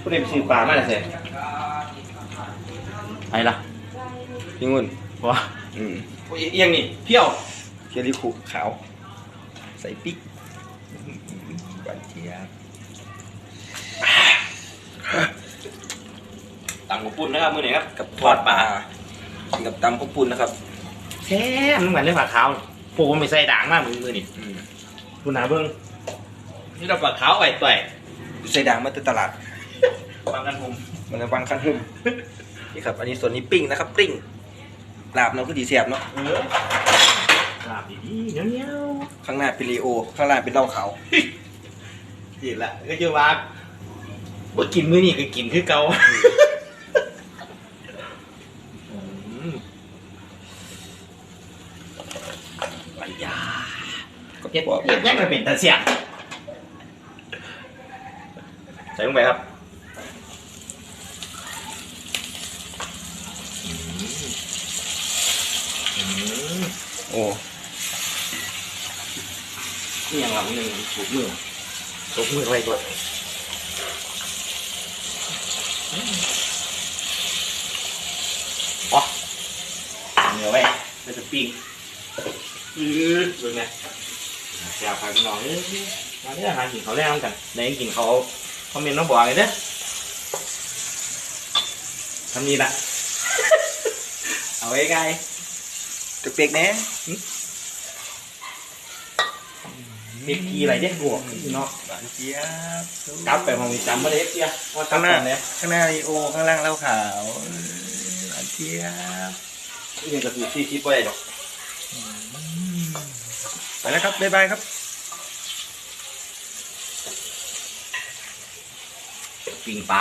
ผู้เล่นซื้อปลามาเลยเสร็จไอ้ล่ะพี่งุ่นวะอืมโอ้ยเอียงนี่เพี้ยวเคียริคุขาว ใส่ปิ๊กหวานเจี๊ยบต่ำกว่าปุ่นนะครับมือไหนครับกับทอดปลากินกับตำข้าวปุ้นนะครับแซ่บมันเหมือนเรื่องผักขาวพวกมันไม่ใส่ด่างมากมือมือนี่อืมคุณนาเบิ้งนี่เราปลาขาวไอ้ต่อยใส่ด่างมาจากตลาด บางกันผมมันจะวางคันหึมนี่ครับ อันนี้ส่วนนี้ปิ้งนะครับปิ้งลาบเนาะคือดีเสียบเนาะเออลาบดีๆเหนียวเหนียวข้างหน้าเป็นรีโอ ข้างล่างเป็นเหล้าขาวเห็นละก็คือว่าบ่กินมื้อนี้ก็กินคือเก่าไปยาก็เฮ็ดบอกเฮ็ดยังไงเป็นตาเสียใส่ลงไปครับ โอ้นี่ยังเราหนึ่งถูกมือตบมือไว้ก่อนเนื้อไว้เราจะปิ้งอือเบิ่งไงอยากพาพี่น้องเอ้ยมาที่อาหารกินเขาวแรกกันไหนกินเขาคอมเมนต์น้องบอกเลยเด้อทำนี้ละเอาไว้ไง เปียกๆแน่เด็กกีอะไรเด็กบวกพี่น้องหวานเจี๊ยบกลับไปมองจำมาเลยเสียว่าข้างหน้าเนี่ยข้างหน้ารีโอข้างล่างเหล้าขาวหวานเจี๊ยบนี่ก็คือที่คิดไว้ดอกไปแล้วครับบ๊ายบายครับปิงปลา